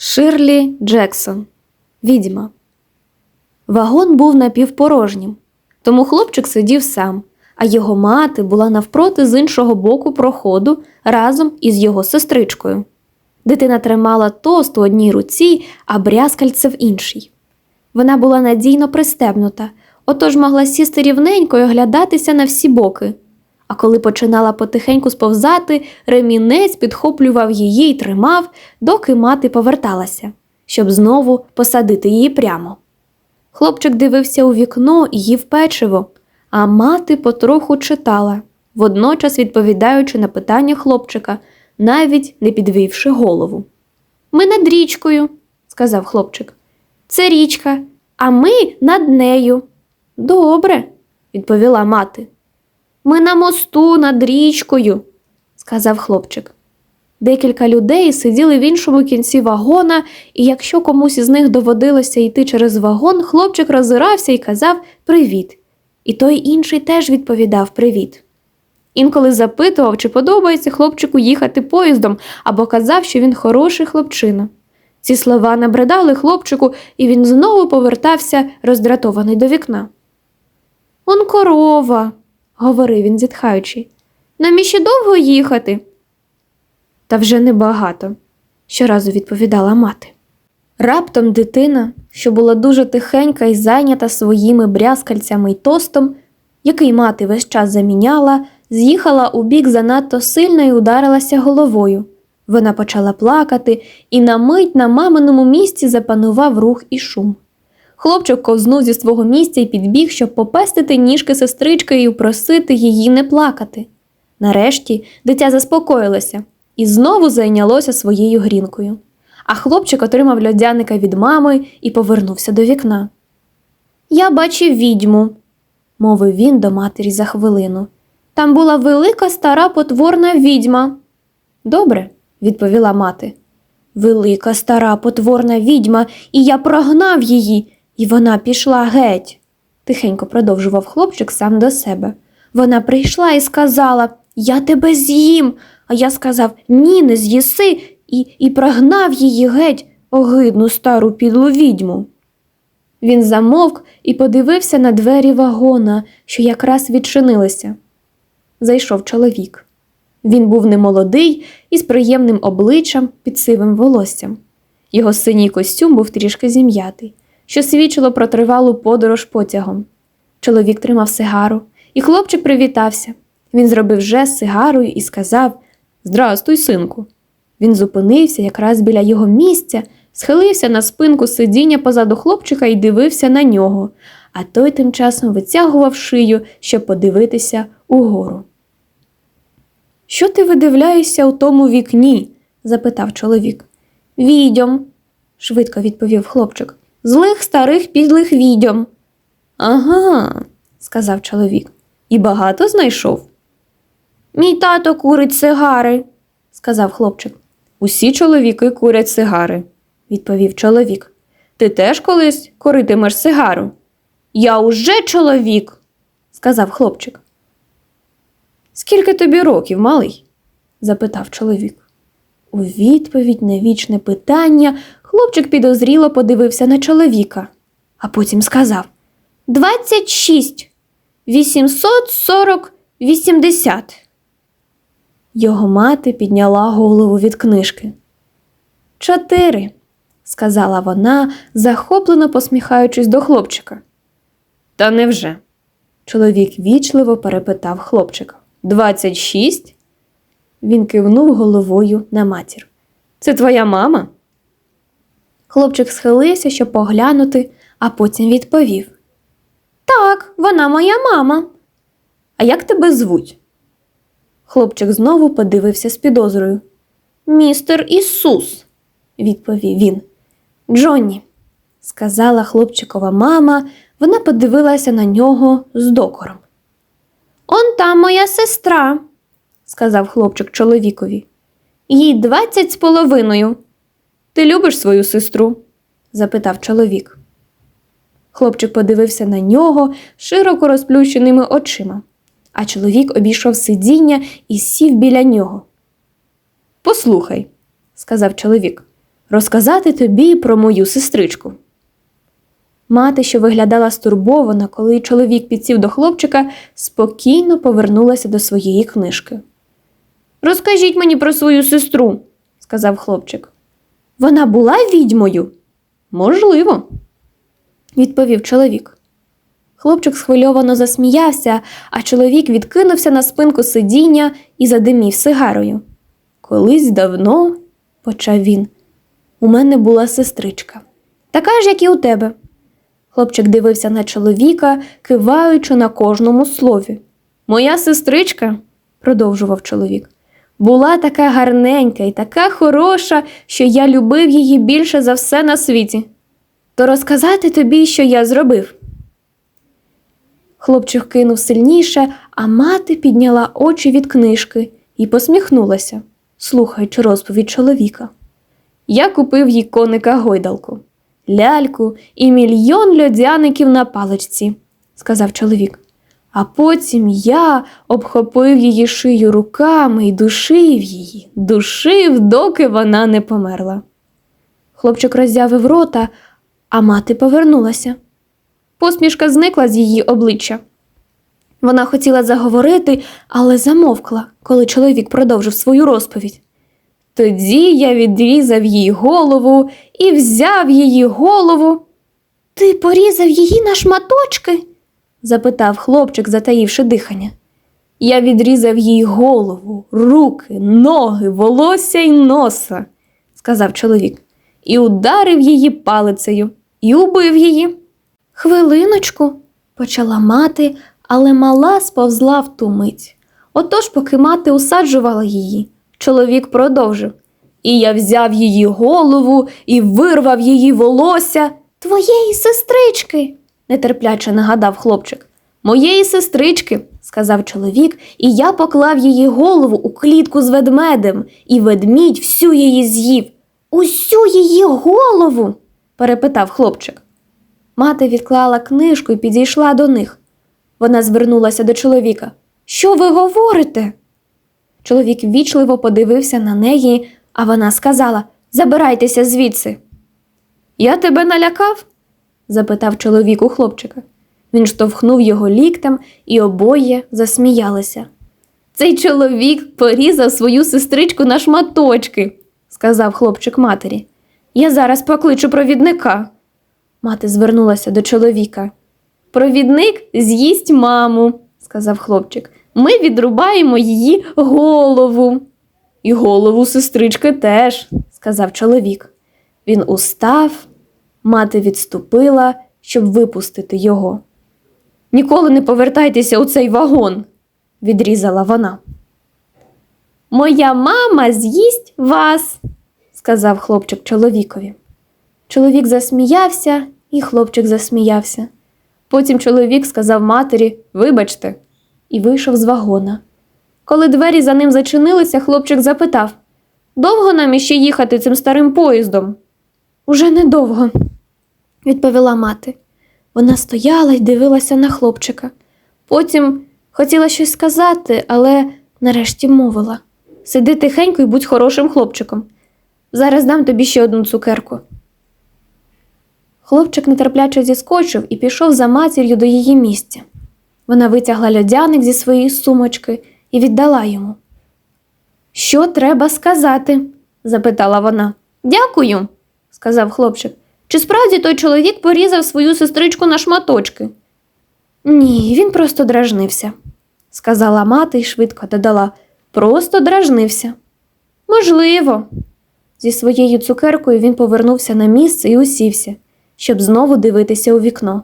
Ширлі Джексон. Відьма. Вагон був напівпорожнім, тому хлопчик сидів сам, а його мати була навпроти з іншого боку проходу разом із його сестричкою. Дитина тримала тост у одній руці, а брязкальце в іншій. Вона була надійно пристебнута, отож могла сісти рівненько і оглядатися на всі боки. А коли починала потихеньку сповзати, ремінець підхоплював її і тримав, доки мати поверталася, щоб знову посадити її прямо. Хлопчик дивився у вікно і їв печиво, а мати потроху читала, водночас відповідаючи на питання хлопчика, навіть не підвівши голову. Ми над річкою, сказав хлопчик. Це річка, а ми над нею. Добре, відповіла мати. Ми на мосту над річкою, сказав хлопчик. Декілька людей сиділи в іншому кінці вагона, і якщо комусь із них доводилося йти через вагон, хлопчик роззирався і казав Привіт. І той інший теж відповідав Привіт. Інколи запитував, чи подобається хлопчику їхати поїздом, або казав, що він хороший хлопчина. Ці слова набридали хлопчику, і він знову повертався роздратований до вікна. Он корова, говорив він, зітхаючи. Нам іще довго їхати? Та вже небагато, щоразу відповідала мати. Раптом дитина, що була дуже тихенька і зайнята своїми брязкальцями й тостом, який мати весь час заміняла, з'їхала у бік занадто сильно і ударилася головою. Вона почала плакати, і на мить на маминому місці запанував рух і шум. Хлопчик ковзнув зі свого місця і підбіг, щоб попестити ніжки сестрички і упросити її не плакати. Нарешті дитя заспокоїлося і знову зайнялося своєю грінкою. А хлопчик отримав льодяника від мами і повернувся до вікна. Я бачив відьму, мовив він до матері за хвилину. Там була велика стара потворна відьма. Добре, відповіла мати. Велика стара потворна відьма, і я прогнав її, і вона пішла геть, тихенько продовжував хлопчик сам до себе. Вона прийшла і сказала Я тебе з'їм. А я сказав Ні, не з'їси, і, і прогнав її геть, огидну стару підлу відьму. Він замовк і подивився на двері вагона, що якраз відчинилися. Зайшов чоловік. Він був немолодий і з приємним обличчям під сивим волоссям. Його синій костюм був трішки зім'ятий, що свідчило про тривалу подорож потягом. Чоловік тримав сигару, і хлопчик привітався. Він зробив жест сигарою і сказав Здрастуй, синку. Він зупинився якраз біля його місця, схилився на спинку сидіння позаду хлопчика і дивився на нього, а той тим часом витягував шию, щоб подивитися угору. Що ти видивляєшся у тому вікні? запитав чоловік. Відьом, швидко відповів хлопчик. Злих старих підлих відьом. Ага, сказав чоловік. І багато знайшов. Мій тато курить сигари, сказав хлопчик. Усі чоловіки курять сигари, відповів чоловік. Ти теж колись куритимеш сигару? Я уже чоловік, сказав хлопчик. Скільки тобі років, малий? запитав чоловік. У відповідь на вічне питання хлопчик підозріло подивився на чоловіка, а потім сказав Двадцять шість, вісімсот сорок вісімдесят. Його мати підняла голову від книжки. Чотири, сказала вона, захоплено посміхаючись до хлопчика. Та невже? Чоловік вічливо перепитав хлопчика. Двадцять шість? Він кивнув головою на матір. Це твоя мама? Хлопчик схилився, щоб поглянути, а потім відповів. Так, вона моя мама. А як тебе звуть? Хлопчик знову подивився з підозрою. Містер Ісус, відповів він. Джонні, сказала хлопчикова мама, вона подивилася на нього з докором. Он там моя сестра, сказав хлопчик чоловікові. Їй двадцять з половиною. Ти любиш свою сестру? запитав чоловік. Хлопчик подивився на нього широко розплющеними очима, а чоловік обійшов сидіння і сів біля нього. Послухай, сказав чоловік, розказати тобі про мою сестричку. Мати, що виглядала стурбована, коли чоловік підсів до хлопчика, спокійно повернулася до своєї книжки. Розкажіть мені про свою сестру, сказав хлопчик. Вона була відьмою? Можливо, відповів чоловік. Хлопчик схвильовано засміявся, а чоловік відкинувся на спинку сидіння і задимів сигарою. Колись давно, почав він, у мене була сестричка, така ж, як і у тебе. Хлопчик дивився на чоловіка, киваючи на кожному слові. Моя сестричка, продовжував чоловік, була така гарненька і така хороша, що я любив її більше за все на світі. То розказати тобі, що я зробив. Хлопчик кинув сильніше, а мати підняла очі від книжки і посміхнулася, слухаючи розповідь чоловіка. Я купив їй коника гойдалку, ляльку і мільйон льодяників на паличці, сказав чоловік. А потім я обхопив її шию руками і душив її, душив, доки вона не померла. Хлопчик роззявив рота, а мати повернулася. Посмішка зникла з її обличчя. Вона хотіла заговорити, але замовкла, коли чоловік продовжив свою розповідь. Тоді я відрізав їй голову і взяв її голову. Ти порізав її на шматочки? Запитав хлопчик, затаївши дихання. Я відрізав їй голову, руки, ноги, волосся й носа, сказав чоловік, і ударив її палицею, і убив її. Хвилиночку, почала мати, але мала сповзла в ту мить. Отож, поки мати усаджувала її, чоловік продовжив. І я взяв її голову і вирвав її волосся. Твоєї сестрички, нетерпляче нагадав хлопчик. Моєї сестрички, сказав чоловік, і я поклав її голову у клітку з ведмедем, і ведмідь всю її з'їв. Усю її голову? перепитав хлопчик. Мати відклала книжку і підійшла до них. Вона звернулася до чоловіка. Що ви говорите? Чоловік ввічливо подивився на неї, а вона сказала Забирайтеся звідси. Я тебе налякав? Запитав чоловік у хлопчика. Він штовхнув його ліктем, і обоє засміялися. Цей чоловік порізав свою сестричку на шматочки, сказав хлопчик матері. Я зараз покличу провідника. Мати звернулася до чоловіка. Провідник з'їсть маму, сказав хлопчик. Ми відрубаємо її голову. І голову сестрички теж, сказав чоловік. Він устав, мати відступила, щоб випустити його. Ніколи не повертайтеся у цей вагон, відрізала вона. Моя мама з'їсть вас, сказав хлопчик чоловікові. Чоловік засміявся, і хлопчик засміявся. Потім чоловік сказав матері Вибачте, і вийшов з вагона. Коли двері за ним зачинилися, хлопчик запитав Довго нам іще їхати цим старим поїздом? Уже недовго, відповіла мати. Вона стояла й дивилася на хлопчика. Потім хотіла щось сказати, але нарешті мовила Сиди тихенько і будь хорошим хлопчиком. Зараз дам тобі ще одну цукерку. Хлопчик нетерпляче зіскочив і пішов за матір'ю до її місця. Вона витягла льодяник зі своєї сумочки і віддала йому. Що треба сказати? запитала вона. Дякую, сказав хлопчик. Чи справді той чоловік порізав свою сестричку на шматочки? Ні, він просто дражнився, сказала мати і швидко додала. Просто дражнився. Можливо. Зі своєю цукеркою він повернувся на місце і усівся, щоб знову дивитися у вікно.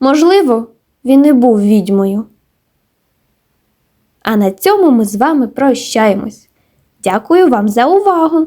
Можливо, він не був відьмою. А на цьому ми з вами прощаємось. Дякую вам за увагу!